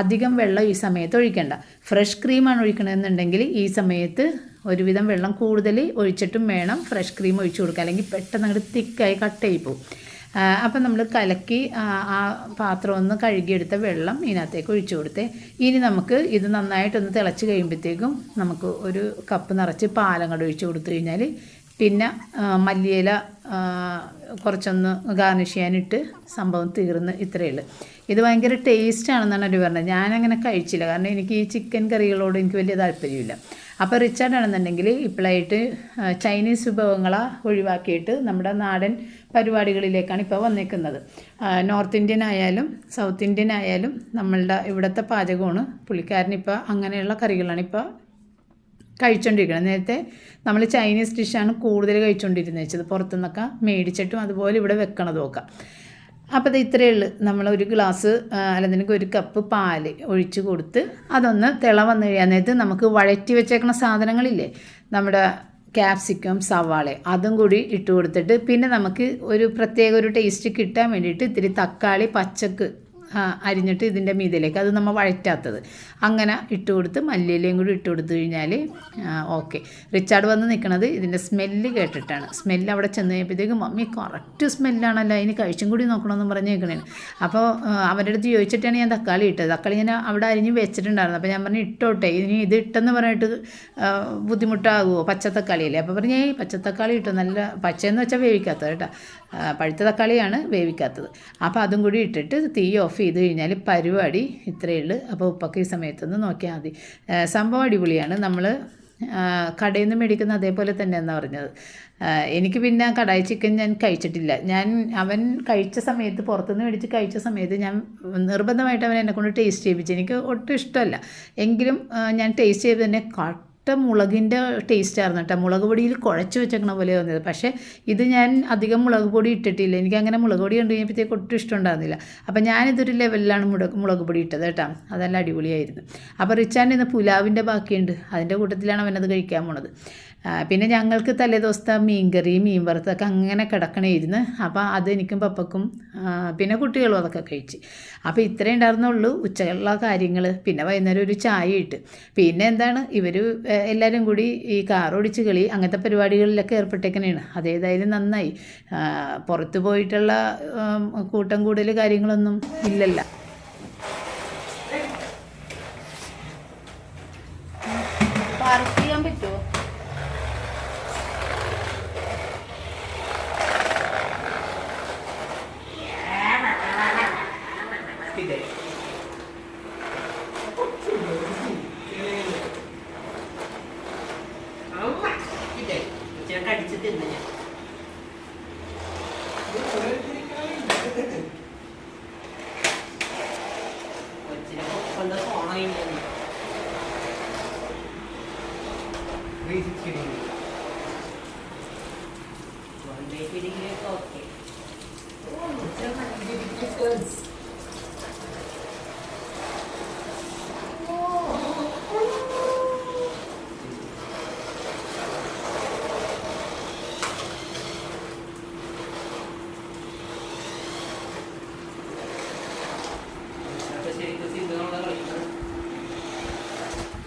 അധികം വെള്ളം ഈ സമയത്ത് ഒഴിക്കേണ്ട. ഫ്രഷ് ക്രീമാണ് ഒഴിക്കണമെന്നുണ്ടെങ്കിൽ ഈ സമയത്ത് ഒരുവിധം വെള്ളം കൂടുതൽ ഒഴിച്ചിട്ടും വേണം ഫ്രഷ് ക്രീം ഒഴിച്ചു കൊടുക്കുക അല്ലെങ്കിൽ പെട്ടെന്ന് അങ്ങോട്ട് തിക്കായി കട്ടായി പോകും അപ്പം നമ്മൾ കലക്കി ആ, പാത്രം ഒന്ന് കഴുകിയെടുത്ത വെള്ളം ഇതിനകത്തേക്ക് ഒഴിച്ചു കൊടുത്തേ. ഇനി നമുക്ക് ഇത് നന്നായിട്ടൊന്ന് തിളച്ച് കഴിയുമ്പോഴത്തേക്കും നമുക്ക് ഒരു കപ്പ് നിറച്ച് പാലങ്ങോട്ട് ഒഴിച്ചു കൊടുത്തു കഴിഞ്ഞാൽ പിന്നെ മല്ലിയില കുറച്ചൊന്ന് ഗാർണിഷ് ചെയ്യാനിട്ട് സംഭവം തീർന്ന് ഇത്രയേ ഉള്ളൂ. ഇത് ഭയങ്കര ടേസ്റ്റ് ആണെന്നാണ് അവർ പറഞ്ഞത്. ഞാനങ്ങനെ കഴിച്ചില്ല. കാരണം എനിക്ക് ഈ ചിക്കൻ കറികളോട് എനിക്ക് വലിയ താല്പര്യമില്ല. അപ്പോൾ റിച്ചാർഡ് ആണെന്നുണ്ടെങ്കിൽ ഇപ്പോഴായിട്ട് ചൈനീസ് വിഭവങ്ങളെ ഒഴിവാക്കിയിട്ട് നമ്മുടെ നാടൻ പരിപാടികളിലേക്കാണ് ഇപ്പോൾ വന്നേക്കുന്നത്. നോർത്ത് ഇന്ത്യൻ ആയാലും സൗത്ത് ഇന്ത്യൻ ആയാലും നമ്മളുടെ ഇവിടുത്തെ പാചകമാണ്. പുള്ളിക്കാരനിപ്പോൾ അങ്ങനെയുള്ള കറികളാണ് ഇപ്പോൾ കഴിച്ചുകൊണ്ടിരിക്കുന്നത് നേരത്തെ നമ്മൾ ചൈനീസ് ഡിഷാണ് കൂടുതൽ കഴിച്ചുകൊണ്ടിരുന്നത് വെച്ചത്. പുറത്തുനിന്നൊക്കെ മേടിച്ചിട്ടും അതുപോലെ ഇവിടെ വെക്കണത് നോക്കാം അപ്പോൾ ഇത് ഇത്രയേ ഉള്ളൂ. നമ്മൾ ഒരു ഗ്ലാസ് അല്ലെങ്കിൽ ഒരു കപ്പ് പാൽ ഒഴിച്ച് കൊടുത്ത് അതൊന്ന് തിള വന്നു കഴിയാൻ നേരത്ത് നമുക്ക് വഴറ്റി വെച്ചേക്കണ സാധനങ്ങളില്ലേ? നമ്മുടെ ക്യാപ്സിക്കം സവാള അതും കൂടി ഇട്ട് കൊടുത്തിട്ട് പിന്നെ നമുക്ക് ഒരു പ്രത്യേക ഒരു ടേസ്റ്റ് കിട്ടാൻ വേണ്ടിയിട്ട് ഇത്തിരി തക്കാളി പച്ചക്ക് അരിഞ്ഞിട്ട് ഇതിന്റെ മീതിലേക്ക് അത് നമ്മൾ വഴറ്റാത്തത്. അങ്ങനെ ഇട്ട് കൊടുത്ത് മല്ലിയിലയും കൂടി ഇട്ട് കൊടുത്തു കഴിഞ്ഞാൽ ഓക്കെ. റിച്ചാർഡ് വന്ന് നിൽക്കണത് ഇതിന്റെ സ്മെല്ല് കേട്ടിട്ടാണ്. സ്മെല്ല് അവിടെ ചെന്ന് കഴിയുമ്പോഴത്തേക്കും മമ്മി കറക്റ്റ് സ്മെല്ലാണല്ലോ. അതിന് കഴിച്ചും കൂടി നോക്കണമെന്ന് പറഞ്ഞ് പറഞ്ഞേക്കണേ അപ്പോൾ അവരുടെ അടുത്ത് ചോദിച്ചിട്ടാണ് ഞാൻ തക്കാളി ഇട്ടത്. തക്കാളി ഞാൻ അവിടെ അരിഞ്ഞ് വെച്ചിട്ടുണ്ടായിരുന്നു. അപ്പോൾ ഞാൻ പറഞ്ഞു ഇട്ടോട്ടെ. ഇനി ഇത് ഇട്ടെന്ന് പറഞ്ഞിട്ട് ബുദ്ധിമുട്ടാകുമോ പച്ചത്തക്കാളിയല്ലേ അപ്പോൾ പറഞ്ഞു പച്ചത്തക്കാളി ഇട്ടു നല്ല പച്ചയെന്ന് വെച്ചാൽ വേവിക്കാത്തത് കേട്ടോ. പഴുത്ത തക്കാളിയാണ് വേവിക്കാത്തത്. അപ്പോൾ അതും കൂടി ഇട്ടിട്ട് തീ ഓഫ് ചെയ്ത് കഴിഞ്ഞാൽ പരിപാടി ഇത്രയേ ഉള്ളൂ. അപ്പോൾ ഉപ്പൊക്കെ ഈ സമയത്തൊന്ന് നോക്കിയാൽ മതി. സംഭവം അടിപൊളിയാണ്. നമ്മൾ കടയിൽ നിന്ന് മേടിക്കുന്ന അതേപോലെ തന്നെ എന്നാണ് പറഞ്ഞത് എനിക്ക് പിന്നെ കടായി ചിക്കൻ ഞാൻ കഴിച്ചിട്ടില്ല. ഞാൻ അവൻ കഴിച്ച സമയത്ത് പുറത്തുനിന്ന് മേടിച്ച് കഴിച്ച സമയത്ത് ഞാൻ നിർബന്ധമായിട്ട് അവൻ എന്നെ കൊണ്ട് ടേസ്റ്റ് ചെയ്യിപ്പിച്ചു. എനിക്ക് ഒട്ടും ഇഷ്ടമല്ല. എങ്കിലും ഞാൻ ടേസ്റ്റ് ചെയ്ത് തന്നെ കട്ട മുളകിന്റെ ടേസ്റ്റ് ആയിരുന്നു കേട്ടോ. മുളക് പൊടിയിൽ കുഴച്ച് വെച്ചേക്കണ പോലെ തോന്നിയത്. പക്ഷേ ഇത് ഞാൻ അധികം മുളക് പൊടി ഇട്ടിട്ടില്ല. എനിക്ക് അങ്ങനെ മുളക് പൊടി കണ്ടു കഴിഞ്ഞപ്പോഴത്തേക്ക് ഒട്ടും ഇഷ്ടമുണ്ടായിരുന്നില്ല അപ്പം ഞാനിതൊരു ലെവലിലാണ് മുളക് മുളക് പൊടി ഇട്ടത് കേട്ടോ. അതെല്ലാം അടിപൊളിയായിരുന്നു. അപ്പോൾ റിച്ചാന്റെ ഇന്ന് പുലാവിന്റെ ബാക്കിയുണ്ട്. അതിന്റെ കൂട്ടത്തിലാണ് അവനത് കഴിക്കാൻ പോണത്. പിന്നെ ഞങ്ങൾക്ക് തലേദിവസത്തെ മീൻകറി മീൻ വറുത്തൊക്കെ അങ്ങനെ കിടക്കണമായിരുന്നു അപ്പോൾ അത് എനിക്കും പപ്പക്കും പിന്നെ കുട്ടികളും അതൊക്കെ കഴിച്ച്. അപ്പോൾ ഇത്രയും ഉണ്ടായിരുന്നുള്ളൂ ഉച്ചകളിലുള്ള കാര്യങ്ങൾ പിന്നെ വൈകുന്നേരം ഒരു ചായ ഇട്ട്. പിന്നെ എന്താണ്? ഇവർ എല്ലാവരും കൂടി ഈ കാർ ഓടിച്ച് കളി അങ്ങനത്തെ പരിപാടികളിലൊക്കെ ഏർപ്പെട്ടേക്കണേണ്. അതേതായാലും നന്നായി. പുറത്ത് പോയിട്ടുള്ള കൂട്ടം കൂടൽ കാര്യങ്ങളൊന്നും ഇല്ലല്ല. happy day.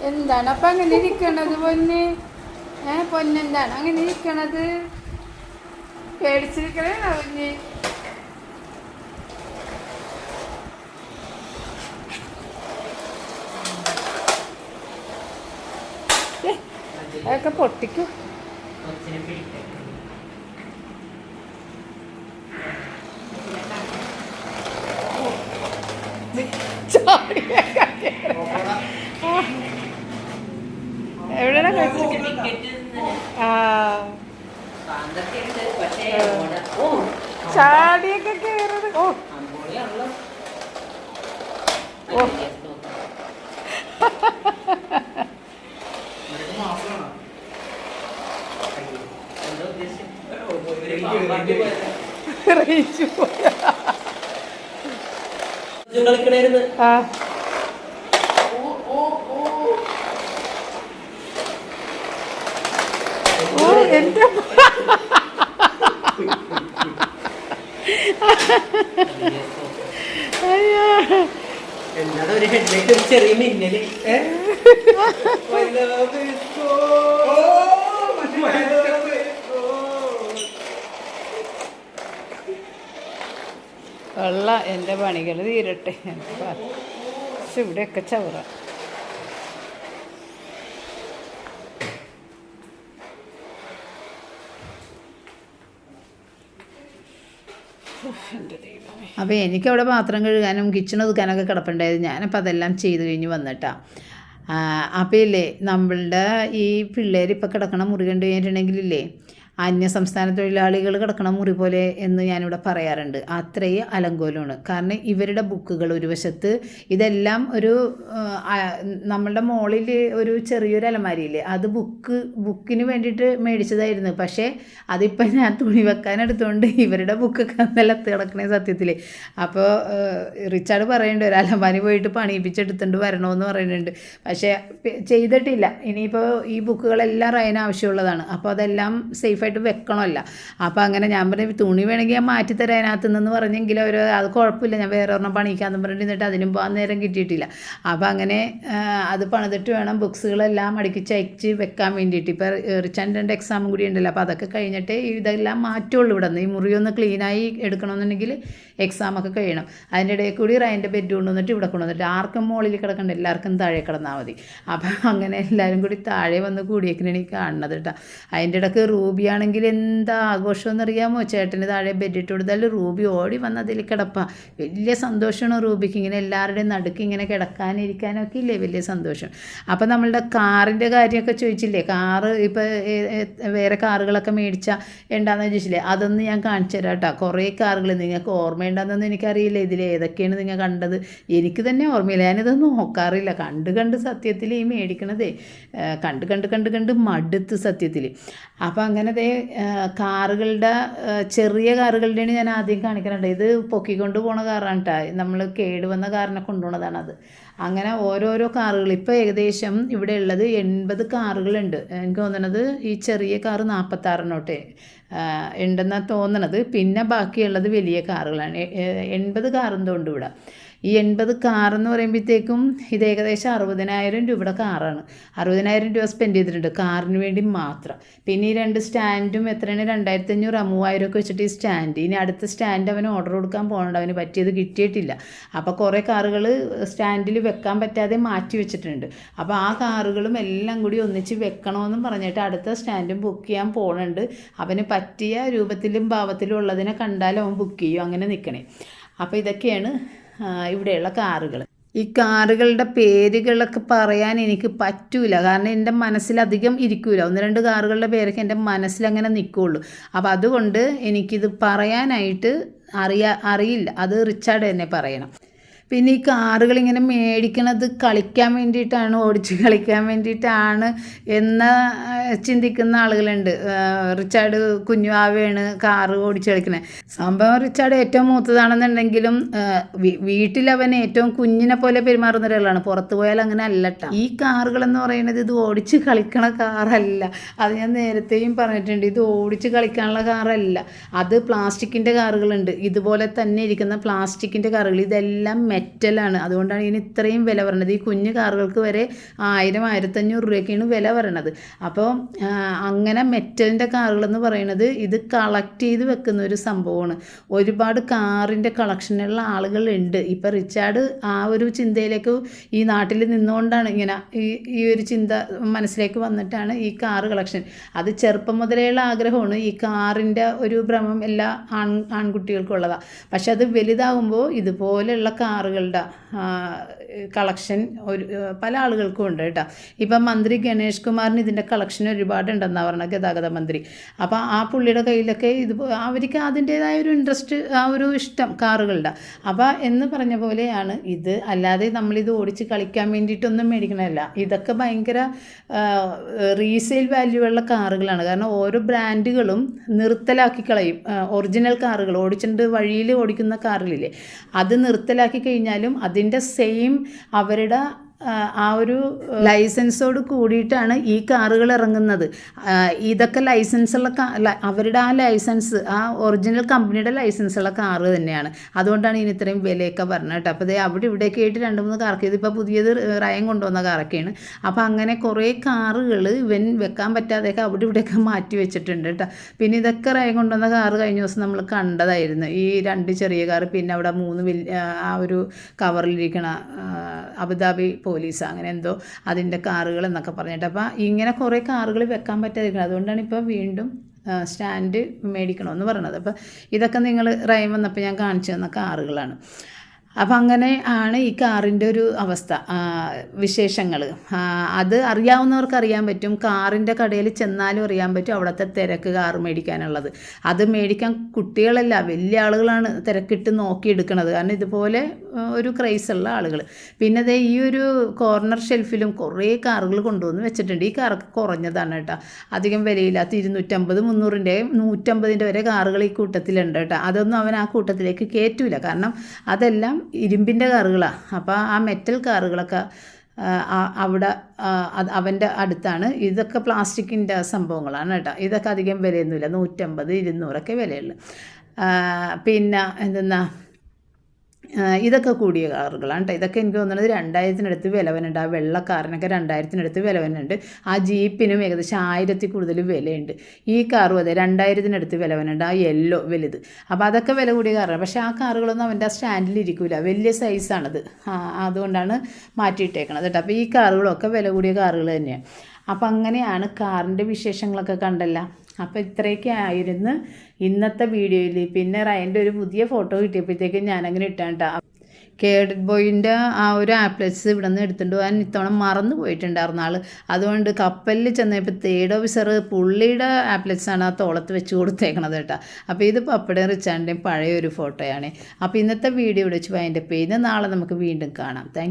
എന്താണ്? അപ്പൊ അങ്ങനെ ഇരിക്കണത് പൊന്ന്. ഏ പൊന്നെന്താണ്? അങ്ങനെ ഇരിക്കണത്. പേടിച്ചിരിക്കണേണോ പൊന്ന്. അതൊക്കെ പൊട്ടിക്കും കൊച്ചിനെ പിടിക്കാൻ എവിടെയാണ് ടിക്കറ്റ് ആ സാന്തൊക്കെ ഉണ്ട് പക്ഷേ ഓട- ഓ ചാടിയൊക്കെ കേറത് ഓ അമ്പോളിയാണല്ലോ ഓ. എന്താ ഉദ്ദേശം ഒരു പാമ്പാട്ടി പോലെ. റേഞ്ച് പോയി. ഇത് കളിക്കണായിരുന്നു ആ. ഓ എന്റെ ചെറിയ മിന്നൽ. ഏ? വെള്ള എന്റെ പണികൾ തീരട്ടെ. പക്ഷെ ഇവിടെയൊക്കെ ചവറ. അപ്പോൾ എനിക്കവിടെ പാത്രം കഴുകാനും കിച്ചൺ ഒതുക്കാനൊക്കെ കിടപ്പുണ്ടായത്. ഞാനപ്പോൾ അതെല്ലാം ചെയ്ത് കഴിഞ്ഞ് വന്നിട്ടാണ് അപ്പോൾ ഇല്ലേ നമ്മളുടെ ഈ പിള്ളേർ ഇപ്പോൾ കിടക്കണ മുറി കണ്ടു കഴിഞ്ഞിട്ടുണ്ടെങ്കിലില്ലേ അന്യ സംസ്ഥാന തൊഴിലാളികൾ കിടക്കണ മുറി പോലെ എന്ന് ഞാനിവിടെ പറയാറുണ്ട്. അത്രയും അലങ്കോലമാണ്. കാരണം ഇവരുടെ ബുക്കുകൾ ഒരു വശത്ത് ഇതെല്ലാം ഒരു നമ്മളുടെ മോളിൽ ഒരു ചെറിയൊരു അലമാരിയില്ലേ അത് ബുക്ക് ബുക്കിന് വേണ്ടിയിട്ട് മേടിച്ചതായിരുന്നു. പക്ഷേ അതിപ്പോൾ ഞാൻ തുണി വെക്കാനെടുത്തുകൊണ്ട് ഇവരുടെ ബുക്കൊക്കെ നിലത്ത് കിടക്കണേ സത്യത്തിൽ അപ്പോൾ റിച്ചാർഡ് പറയുന്നുണ്ട് ഒരു അലമാരി പോയിട്ട് പണിയിപ്പിച്ചെടുത്തുകൊണ്ട് വരണമെന്ന് പറയുന്നുണ്ട് പക്ഷേ ചെയ്തിട്ടില്ല. ഇനിയിപ്പോൾ ഈ ബുക്കുകളെല്ലാം റയന് ആവശ്യമുള്ളതാണ്. അപ്പോൾ അതെല്ലാം സേഫായിട്ട് സേഫായിട്ട് വെക്കണമല്ല. അപ്പോൾ അങ്ങനെ ഞാൻ പറഞ്ഞു തുണി വേണമെങ്കിൽ ഞാൻ മാറ്റിത്തരാം അതിനകത്ത് നിന്ന് പറഞ്ഞെങ്കിൽ അവർ അത് കുഴപ്പമില്ല ഞാൻ വേറെ ഒരെണ്ണം പണിക്കാന്ന് പറഞ്ഞിട്ട് എന്നിട്ട് അതിനും പോകാൻ നേരം കിട്ടിയിട്ടില്ല. അപ്പോൾ അങ്ങനെ അത് പണിതിട്ട് വേണം ബുക്സുകളെല്ലാം അടുക്കി അയച്ച് വെക്കാൻ വേണ്ടിയിട്ട്. ഇപ്പോൾ രണ്ട് എക്സാമും കൂടി ഉണ്ടല്ലോ അപ്പോൾ അതൊക്കെ കഴിഞ്ഞിട്ട് ഇതെല്ലാം മാറ്റുള്ളൂ ഇവിടെ നിന്ന്. ഈ മുറിയൊന്ന് ക്ലീനായി എടുക്കണമെന്നുണ്ടെങ്കിൽ എക്സാമൊക്കെ കഴിയണം. അതിന്റെ ഇടയിൽ കൂടി റൈന്റെ ബെഡ് കൊണ്ടുവന്നിട്ട് ഇവിടെ കൊണ്ടുവന്നിട്ട് ആർക്കും മുകളിൽ കിടക്കണ്ട എല്ലാവർക്കും താഴെ കിടന്നാൽ മതി. അപ്പം അങ്ങനെ എല്ലാവരും കൂടി താഴെ വന്ന് കൂടിയേക്കിനാണ് ഈ കാണുന്നത് കേട്ടോ. അതിന്റെ ഇടയ്ക്ക് റൂബി ആണെങ്കിൽ എന്താ ആഘോഷം എന്നറിയാമോ ചേട്ടന് താഴെ ബെഡിട്ട് കൊടുത്താൽ റൂബി ഓടി വന്ന് അതിൽ കിടപ്പാ. വലിയ സന്തോഷമാണ് റൂബിക്ക് ഇങ്ങനെ എല്ലാവരുടെയും നടുക്ക് ഇങ്ങനെ കിടക്കാനിരിക്കാനൊക്കെ ഇല്ലേ? വലിയ സന്തോഷം. അപ്പം നമ്മളുടെ കാറിന്റെ കാര്യമൊക്കെ ചോദിച്ചില്ലേ? കാറ് ഇപ്പോൾ വേറെ കാറുകളൊക്കെ മേടിച്ചാൽ ഉണ്ടാന്ന് ചോദിച്ചില്ലേ? അതൊന്ന് ഞാൻ കാണിച്ചു തരാം കേട്ടോ കുറേ കാറുകൾ നിങ്ങൾക്ക് ഓർമ്മയുണ്ടെന്നൊന്നും എനിക്കറിയില്ല. ഇതിൽ ഏതൊക്കെയാണ് നിങ്ങൾ കണ്ടത്? എനിക്ക് തന്നെ ഓർമ്മയില്ല. ഞാനിത് നോക്കാറില്ല. കണ്ട് കണ്ട് സത്യത്തിൽ ഈ മേടിക്കണതേ കണ്ട് കണ്ട് കണ്ട് കണ്ട് മടുത്ത് സത്യത്തിൽ. അപ്പോൾ അങ്ങനെ കാറുകളുടെ ചെറിയ കാറുകളുടെയാണ് ഞാൻ ആദ്യം കാണിക്കുന്നുണ്ട് ഇത് പൊക്കിക്കൊണ്ട് പോണ കാറാണ് കേട്ടോ നമ്മൾ കേടുവന്ന കാറിനെ കൊണ്ടുപോണതാണ് അത്. അങ്ങനെ ഓരോരോ കാറുകൾ. ഇപ്പോൾ ഏകദേശം ഇവിടെ ഉള്ളത് എൺപത് കാറുകളുണ്ട്. എനിക്ക് തോന്നണത് ഈ ചെറിയ കാറ് നാൽപ്പത്താറിനോട്ടെ ഉണ്ടെന്നാണ് തോന്നണത്. പിന്നെ ബാക്കിയുള്ളത് വലിയ കാറുകളാണ്. എൺപത് കാറും തോണ്ട് ഇവിടെ. ഈ എൺപത് കാറെന്ന് പറയുമ്പോഴത്തേക്കും ഇത് ഏകദേശം അറുപതിനായിരം രൂപയുടെ കാറാണ്. അറുപതിനായിരം രൂപ സ്പെൻഡ് ചെയ്തിട്ടുണ്ട്. കാറിന് വേണ്ടി മാത്രം. പിന്നെ ഈ രണ്ട് സ്റ്റാൻഡും എത്രയാണ്? രണ്ടായിരത്തി അഞ്ഞൂറ് മൂവായിരം ഒക്കെ വെച്ചിട്ട് ഈ സ്റ്റാൻഡ്. ഇനി അടുത്ത സ്റ്റാൻഡ് അവന് ഓർഡർ കൊടുക്കാൻ പോകണ്ട അവന് പറ്റിയത് കിട്ടിയിട്ടില്ല. അപ്പോൾ കുറേ കാറുകൾ സ്റ്റാൻഡിൽ വെക്കാൻ പറ്റാതെ മാറ്റി വെച്ചിട്ടുണ്ട്. അപ്പോൾ ആ കാറുകളും എല്ലാം കൂടി ഒന്നിച്ച് വെക്കണമെന്നും പറഞ്ഞിട്ട് അടുത്ത സ്റ്റാൻഡും ബുക്ക് ചെയ്യാൻ പോകുന്നുണ്ട് അവന് പറ്റിയ രൂപത്തിലും ഭാവത്തിലും ഉള്ളതിനെ കണ്ടാൽ അവൻ ബുക്ക് ചെയ്യും. അങ്ങനെ നിൽക്കണേ അപ്പോൾ ഇതൊക്കെയാണ് ഇവിടെയുള്ള കാറുകൾ ഈ കാറുകളുടെ പേരുകളൊക്കെ പറയാൻ എനിക്ക് പറ്റൂല. കാരണം എന്റെ മനസ്സിലധികം ഇരിക്കൂല. ഒന്ന് രണ്ട് കാറുകളുടെ പേരൊക്കെ എന്റെ മനസ്സിലങ്ങനെ നിൽക്കുകയുള്ളൂ അപ്പോൾ അതുകൊണ്ട് എനിക്കിത് പറയാനായിട്ട് അറിയാ അറിയില്ല. അത് റിച്ചാർഡ് തന്നെ പറയണം. പിന്നെ ഈ കാറുകൾ ഇങ്ങനെ മേടിക്കണത് കളിക്കാൻ വേണ്ടിയിട്ടാണ് ഓടിച്ച് കളിക്കാൻ വേണ്ടിയിട്ടാണ് എന്ന് ചിന്തിക്കുന്ന ആളുകളുണ്ട്. റിച്ചാർഡ് കുഞ്ഞുവാവയാണ് കാറ് ഓടിച്ച് കളിക്കുന്നത് സംഭവം റിച്ചാർഡ് ഏറ്റവും മൂത്തതാണെന്നുണ്ടെങ്കിലും വീട്ടിൽ അവൻ ഏറ്റവും കുഞ്ഞിനെ പോലെ പെരുമാറുന്ന ഒരാളാണ്. പുറത്തു പോയാൽ അങ്ങനെ അല്ലട്ട. ഈ കാറുകൾ എന്ന് പറയുന്നത് ഇത് ഓടിച്ച് കളിക്കണ കാറല്ല. അത് ഞാൻ നേരത്തെയും പറഞ്ഞിട്ടുണ്ട്. ഇത് ഓടിച്ച് കളിക്കാനുള്ള കാറല്ല. അത് പ്ലാസ്റ്റിക്കിന്റെ കാറുകളുണ്ട്. ഇതുപോലെ തന്നെ ഇരിക്കുന്ന പ്ലാസ്റ്റിക്കിന്റെ കാറുകൾ. ഇതെല്ലാം മെറ്റലാണ്. അതുകൊണ്ടാണ് ഇതിന് ഇത്രയും വില പറയണത്. ഈ കുഞ്ഞു കാറുകൾക്ക് വരെ ആയിരം ആയിരത്തഞ്ഞൂറ് രൂപയൊക്കെയാണ് വില പറയണത്. അപ്പോൾ അങ്ങനെ മെറ്റലിന്റെ കാറുകളെന്ന് പറയുന്നത് ഇത് കളക്ട് ചെയ്ത് വെക്കുന്ന ഒരു സംഭവമാണ്. ഒരുപാട് കാറിന്റെ കളക്ഷനുള്ള ആളുകളുണ്ട്. ഇപ്പോൾ റിച്ചാർഡ് ആ ഒരു ചിന്തയിലേക്ക് ഈ നാട്ടിൽ നിന്നുകൊണ്ടാണ് ഇങ്ങനെ ഈ ഈ ഒരു ചിന്ത മനസ്സിലേക്ക് വന്നിട്ടാണ് ഈ കാറ് കളക്ഷൻ. അത് ചെറുപ്പം മുതലേയുള്ള ആഗ്രഹമാണ്. ഈ കാറിന്റെ ഒരു ഭ്രമം എല്ലാ ആൺ ആൺകുട്ടികൾക്കുള്ളതാണ്. പക്ഷെ അത് വലുതാകുമ്പോൾ ഇതുപോലെയുള്ള കാറുകളുടെ കളക്ഷൻ ഒരു പല ആളുകൾക്കും ഉണ്ട് കേട്ടോ. ഇപ്പം മന്ത്രി ഗണേഷ് കുമാറിന് ഇതിന്റെ കളക്ഷൻ ഒരുപാടുണ്ടെന്നാണ് പറഞ്ഞത് ഗതാഗത മന്ത്രി. അപ്പോൾ ആ പുള്ളിയുടെ കയ്യിലൊക്കെ ഇത് അവർക്ക് അതിന്റേതായ ഒരു ഇൻട്രസ്റ്റ് ആ ഒരു ഇഷ്ടം കാറുകളുടെ. അപ്പോൾ എന്ന് പറഞ്ഞ പോലെയാണ് ഇത്. അല്ലാതെ നമ്മളിത് ഓടിച്ച് കളിക്കാൻ വേണ്ടിയിട്ടൊന്നും മേടിക്കണമല്ല ഇതൊക്കെ ഭയങ്കര റീസെയിൽ വാല്യൂ ഉള്ള കാറുകളാണ്. കാരണം ഓരോ ബ്രാൻഡുകളും നിർത്തലാക്കി കളയും. ഒറിജിനൽ കാറുകൾ ഓടിച്ചിട്ട് വഴിയിൽ ഓടിക്കുന്ന കാറിലില്ലേ. അത് നിർത്തലാക്കി കഴിഞ്ഞാലും അതിന്റെ സെയിം അവരുടെ ആ, ഒരു ലൈസൻസോട് കൂടിയിട്ടാണ് ഈ കാറുകൾ ഇറങ്ങുന്നത്. ഇതൊക്കെ ലൈസൻസുള്ള അവരുടെ ആ ലൈസൻസ് ആ ഒറിജിനൽ കമ്പനിയുടെ ലൈസൻസ് ഉള്ള കാറ് തന്നെയാണ്. അതുകൊണ്ടാണ് ഇനി ഇത്രയും വിലയൊക്കെ പറഞ്ഞത് കേട്ടോ. അപ്പോൾ ദേ അവിടെ ഇവിടെയൊക്കെ ആയിട്ട് രണ്ട് മൂന്ന് കാർക്ക് ഇതിപ്പോൾ പുതിയത് റയം കൊണ്ടുവന്ന കാറൊക്കെയാണ്. അപ്പോൾ അങ്ങനെ കുറേ കാറുകൾ ഇവൻ വെക്കാൻ പറ്റാതെയൊക്കെ അവിടെ ഇവിടെയൊക്കെ മാറ്റി വെച്ചിട്ടുണ്ട് കേട്ടോ. പിന്നെ ഇതൊക്കെ റയം കൊണ്ടുവന്ന കാറ് കഴിഞ്ഞ ദിവസം നമ്മൾ കണ്ടതായിരുന്നു. ഈ രണ്ട് ചെറിയ കാറ് പിന്നെ അവിടെ മൂന്ന് വലിയ ആ ഒരു കവറിലിരിക്കണ അബുദാബി പോലീസ് അങ്ങനെ എന്തോ അതിന്റെ കാറുകൾ എന്നൊക്കെ പറഞ്ഞിട്ട്. അപ്പോൾ ഇങ്ങനെ കുറേ കാറുകൾ വെക്കാൻ പറ്റാതിരിക്കണം. അതുകൊണ്ടാണ് ഇപ്പോൾ വീണ്ടും സ്റ്റാൻഡ് മേടിക്കണമെന്ന് പറയണത്. അപ്പോൾ ഇതൊക്കെ നിങ്ങൾ റൈം വന്നപ്പോൾ ഞാൻ കാണിച്ചു തന്ന കാറുകളാണ്. അപ്പം അങ്ങനെ ആണ് ഈ കാറിന്റെ ഒരു അവസ്ഥ വിശേഷങ്ങൾ അത് അറിയാവുന്നവർക്ക് അറിയാൻ പറ്റും. കാറിന്റെ കടയിൽ ചെന്നാലും അറിയാൻ പറ്റും അവിടുത്തെ തിരക്ക് കാർ മേടിക്കാനുള്ളത്. അത് മേടിക്കാൻ കുട്ടികളല്ല വലിയ ആളുകളാണ് തിരക്കിട്ട് നോക്കിയെടുക്കുന്നത് കാരണം ഇതുപോലെ ഒരു ഒരു ക്രൈസുള്ള ആളുകൾ പിന്നെ അതേ ഈ ഒരു കോർണർ ഷെൽഫിലും കുറേ കാറുകൾ കൊണ്ടുവന്ന് വെച്ചിട്ടുണ്ട്. ഈ കാറൊക്കെ കുറഞ്ഞതാണ് കേട്ടോ. അധികം വിലയില്ലാത്ത ഇരുന്നൂറ്റമ്പത് മുന്നൂറിന്റെ നൂറ്റമ്പതിന്റെ വരെ കാറുകൾ ഈ കൂട്ടത്തിലുണ്ട് കേട്ടോ. അതൊന്നും അവൻ ആ കൂട്ടത്തിലേക്ക് കയറ്റൂല. കാരണം അതെല്ലാം ഇരുമ്പിന്റെ കാറുകളാണ് അപ്പോൾ ആ മെറ്റൽ കാറുകളൊക്കെ അവിടെ അവന്റെ അടുത്താണ്. ഇതൊക്കെ പ്ലാസ്റ്റിക്കിന്റെ സംഭവങ്ങളാണ് കേട്ടോ. ഇതൊക്കെ അധികം വിലയൊന്നുമില്ല. നൂറ്റമ്പത് ഇരുന്നൂറൊക്കെ വിലയുള്ളൂ. പിന്നെ എന്തെന്നാ ഇതൊക്കെ കൂടിയ കാറുകളാണ് കേട്ടോ ഇതൊക്കെ എനിക്ക് തോന്നുന്നത് രണ്ടായിരത്തിനടുത്ത് വില വരുന്നുണ്ട് ആ വെള്ള കാറിനൊക്കെ രണ്ടായിരത്തിനടുത്ത് വില വരുന്നുണ്ട് ആ ജീപ്പിനും ഏകദേശം ആയിരത്തി കൂടുതൽ വിലയുണ്ട്. ഈ കാറും അതെ രണ്ടായിരത്തിനടുത്ത് വില വരുന്നുണ്ട് ആ യെല്ലോ വലുത്. അപ്പോൾ അതൊക്കെ വില കൂടിയ കാറാണ്. പക്ഷേ ആ കാറുകളൊന്നും അവന്റെ ആ സ്റ്റാൻഡിൽ ഇരിക്കില്ല വലിയ സൈസാണത്. അതുകൊണ്ടാണ് മാറ്റിയിട്ടേക്കണത് കേട്ടോ അപ്പോൾ ഈ കാറുകളൊക്കെ വില കൂടിയ കാറുകൾ തന്നെയാണ്. അപ്പോൾ അങ്ങനെയാണ് കാറിന്റെ വിശേഷങ്ങളൊക്കെ കണ്ടല്ല. അപ്പോൾ ഇത്രയൊക്കെ ആയിരുന്നു ഇന്നത്തെ വീഡിയോയിൽ. പിന്നെ റയന്റെ ഒരു പുതിയ ഫോട്ടോ കിട്ടിയപ്പോഴത്തേക്കും ഞാനങ്ങനെ ഇട്ടാണ്ടാ കേഡറ്റ് ബോയിന്റെ ആ ഒരു ആപ്ലെറ്റ്സ് ഇവിടെ നിന്ന് എടുത്തുകൊണ്ട് പോകാൻ ഇത്തവണ മറന്നു പോയിട്ടുണ്ടായിരുന്ന ആൾ അതുകൊണ്ട് കപ്പലിൽ ചെന്നപ്പോൾ തേർഡ് ഓഫീസർ പുള്ളിയുടെ ആപ്ലെറ്റ്സാണ് ആ തോളത്ത് വെച്ച് കൊടുത്തേക്കണത് കേട്ടോ. അപ്പോൾ ഇത് പപ്പടയും റിച്ചാണ്ടിന്റെയും പഴയ ഒരു ഫോട്ടോയാണ് അപ്പോൾ ഇന്നത്തെ വീഡിയോ ഇവിടെ വെച്ച് അതിന്റെ പേര് നാളെ നമുക്ക് വീണ്ടും കാണാം. താങ്ക്